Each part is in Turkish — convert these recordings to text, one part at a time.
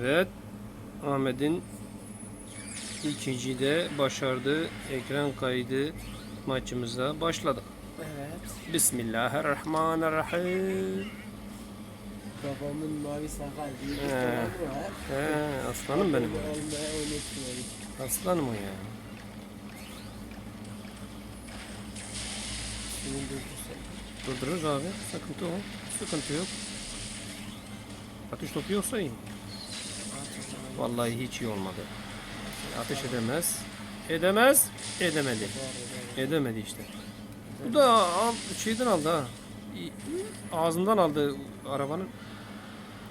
Evet. Ahmet'in ikinci de başardı. Ekran kaydı maçımıza başladı. Evet. Bismillahirrahmanirrahim. Babamın mavi sakal diye bir He. kitabı var. He, aslanım benim. Almaya unutmayın. Aslanım o ya. Şimdi durdursak. Durdururuz abi. Sıkıntı o. Sıkıntı yok. Atış topu yoksa iyi. Vallahi hiç iyi olmadı. Ateş edemez. Edemez. Edemedi. Edemedi işte. Bu da al, şeyden aldı ha. Ağzından aldı arabanın.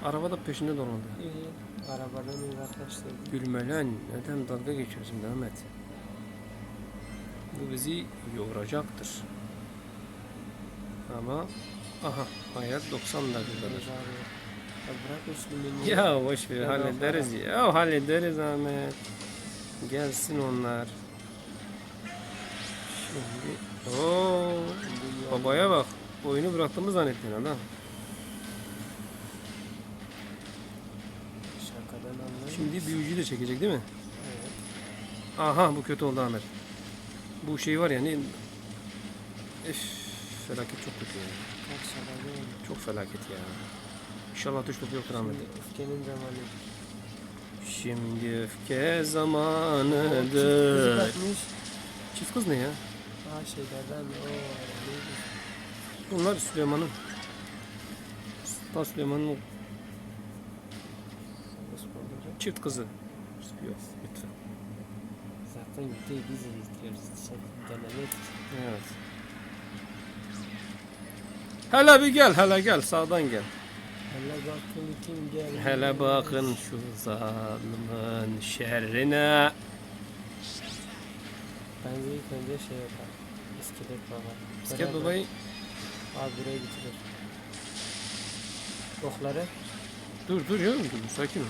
Araba da peşinde dolandı. Arabadan uzaklaştırdı. Gülmelen neden dalga geçiyorsun Mehmet? Bu bizi yoracaktır. Ama aha hayat 90 dakikadır. Ya bırak Müslümanı. Ya boş ver Ya hallederiz ya. hallederiz Ahmet. Gelsin onlar. Şimdi Oo babaya bak. Oyunu bıraktığımı zannettin adam. Şimdi büyücü de çekecek değil mi? Evet. Aha bu kötü oldu Ahmet. Bu şey var ya ne? Üf, felaket çok kötü ya. Oldu. Çok felaket ya. İnşallah atış topu yoktur Ahmet. Öfkenin zamanı. Şimdi öfke Çift kızı zamanıdır. katmış. Çift kız ne ya? Ha şeylerden o? Bunlar Süleyman'ın. Sultan Süleyman'ın çift kızı. Yok lütfen. Zaten videoyu biz izliyoruz. Denemek. Evet. Hele bir gel, hele gel, sağdan gel. Hele bakın kim geldi. Hele bakın şu zalimin şerrine. Bence ilk önce şey yapar. İskelet baba. Beraber babayı Abi burayı bitirir. Okları. dur dur ya dur sakin ol.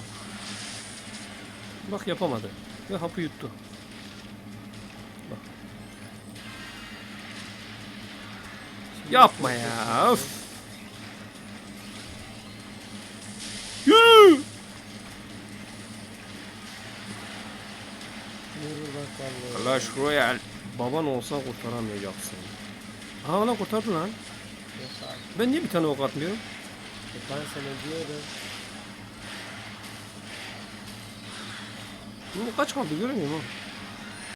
Bak yapamadı ve hapı yuttu. Bak. Yapma ya. Of. Bakalım. Clash Royale. Baban olsa kurtaramayacaksın. Aha lan kurtardı lan. Ben niye bir tane ok atmıyorum? E Ben sana diyorum. Şimdi kaç kaldı göremiyorum ha.